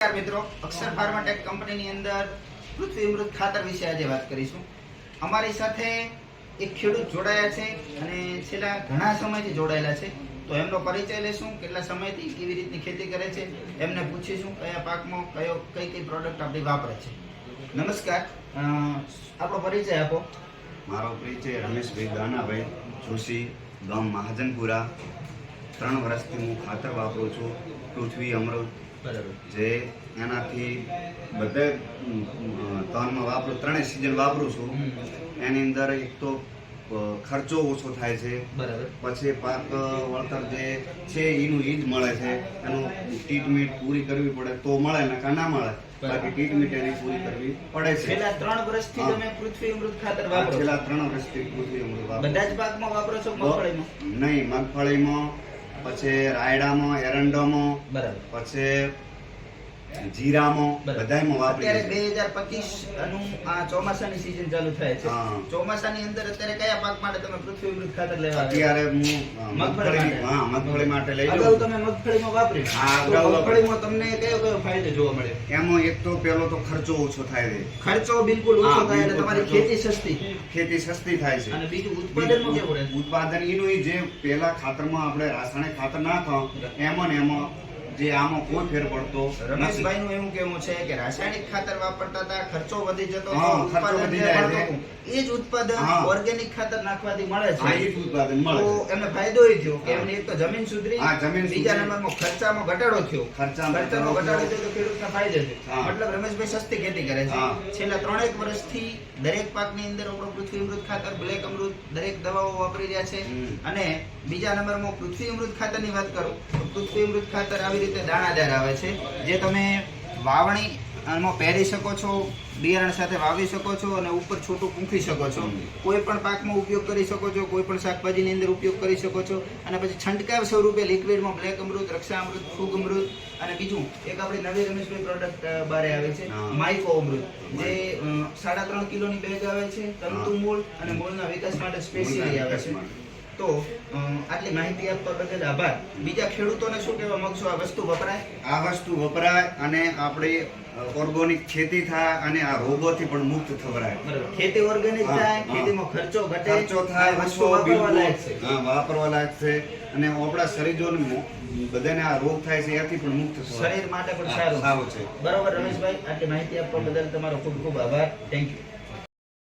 મિત્રો. અક્ષર ફાર્માટેક કંપનીની અંદર પૃથ્વી અમૃત ખાતર વિશે આજે વાત કરીશું. અમારી સાથે એક ખેડૂત જોડાયા છે અને છેલ્લા ઘણા સમયથી જોડાયેલા છે. તો એમનો પરિચય લેશું, કેટલા સમયથી કેવી રીતની ખેતી કરે છે, એમને પૂછીશું કયા પાકમાં કયો, કઈ કઈ પ્રોડક્ટ આપણી વાપરે છે. નમસ્કાર. આપણો પરિચય આપો. મારો પરિચય રમેશભાઈ ગાનાભાઈ જોશી, ગામ મહાજનપુરા. ત્રણ વર્ષથી હું ખાતર વાપરું છું. પૃથ્વી અમૃત જે એનાથી બધે તનમાં વાપરું ત્રણેય સિઝન વાપરું છું. એની અંદર એક તો ખર્ચો ઓછો થાય છે. પછી પાક વળતર જે છે એનું ઈજ મળે છે. એનું ટ્રીટમેન્ટ પૂરી કરવી પડે તો મળે ને કાં ના મળે. બાકી ટ્રીટમેન્ટ એની પૂરી કરવી પડે છે. છેલ્લા ત્રણ વર્ષથી તમે પૃથ્વી અમૃત ખાતર વાપરો છો. છેલ્લા ત્રણ વર્ષથી પૃથ્વી અમૃત વાપરો બધા જ પાકમાં વાપરો છો મગફળીમાં? નહીં મગફળીમાં પછી રાયડામાં એરંડોમાં બરાબર. પછી જીરામાં વાપરીએ અત્યારે બે હજાર પચીસનું આ ચોમાસાની સિઝન ચાલુ થાય છે. ચોમાસાની અંદર અત્યારે કયા પાક માટે તમે પૃથ્વી અમૃત ખાતર લેવા અત્યારે હું મગફળી હા મગફળી માટે લઈ લઉં તમે મગફળીમાં વાપરી. હા, મગફળીમાં તમને કયો કયો ફાયદો જોવા મળે? એમાં એક તો પેલો તો ખર્ચો ઓછો થાય છે. ખર્ચો બિલકુલ ઓછો થાય એટલે તમારી ખેતી સસ્તી. ખેતી સસ્તી થાય છે. અને બીજું ઉત્પાદનમાં કેવું રહે? ઉત્પાદન એનું જે પેલા ખાતરમાં આપણે રાસાયણિક ખાતર નાખો એમાં ને એમાં જે આમાં કોઈ ફેર પડતો રમેશભાઈ નું એવું કેવું છે કે રાસાયણિક ખાતર વાપરતા હતા ખર્ચો વધી જતો ખર્ચો વધી જાય એ જ ઉત્પાદન ઓર્ગેનિક ખાતર નાખવાથી મળે છે. એ જ ઉત્પાદન મળે તો એમને ફાયદો એ થયો કે એમને એક તો જમીન સુધરી હા, જમીન બીજા. નંબરમાં ખર્ચામાં ઘટાડો થયો. ખર્ચામાં ઘટાડો થયો. તો ખેડૂતને ફાયદો થયો મતલબ રમેશભાઈ સસ્તી ખેતી કરે છે. છેલ્લા ત્રણેક વર્ષથી દરેક પાકની અંદર આપણો પૃથ્વી અમૃત ખાતર બ્લેક અમૃત દરેક દવાઓ વાપરી રહ્યા છે. અને બીજા નંબરમાં પૃથ્વી અમૃત ખાતરની વાત કરું તો પૃથ્વી અમૃત ખાતર આવી રીતે દાણાદાર આવે છે. જે તમે વાવણી આમાં પહેરી શકો છો બિયારણ સાથે વાવી શકો છો અને ઉપર છોટું પૂંખી શકો છો. કોઈ પણ પાકમાં ઉપયોગ કરી શકો છો કોઈ પણ શાકભાજીની અંદર ઉપયોગ કરી શકો છો. અને પછી છંટકાવ સ્વરૂપે લિક્વિડમાં બ્લેક અમૃત રક્ષા અમૃત ફૂગ અમૃત અને બીજું એક આપણી નવી રમેશભાઈ પ્રોડક્ટ બારે આવે છે. માઇકો અમૃત. જે સાડા ત્રણ કિલોની બેગ આવે છે તંતુ મૂળ અને મૂળના વિકાસ માટે સ્પેશિયલી આવે છે. તો આટલી માહિતી આપવા બદલ આભાર. બીજા ખેડૂતોને શું કહેવા માંગશો? આ વસ્તુ વપરાય? આ વસ્તુ વપરાય અને આપણે ઓર્ગોનિક ખેતી થાય અને આ રોગોથી પણ મુક્ત થવરાય ખેતી ઓર્ગેનિક થાય ખેતીમાં ખર્ચો ઘટે ખર્ચો થાય વસ્તુ વાપરવા લાયક છે. હા, વાપરવા લાયક છે. અને આપણા શરીરોને મુ- બધાને આ રોગ થાય છે એથી પણ મુક્ત. શરીર માટે પણ સારું. સારું છે. બરાબર રમેશભાઈ આટલી માહિતી આપવા બદલ તમારો ખૂબ ખૂબ આભાર. Thank you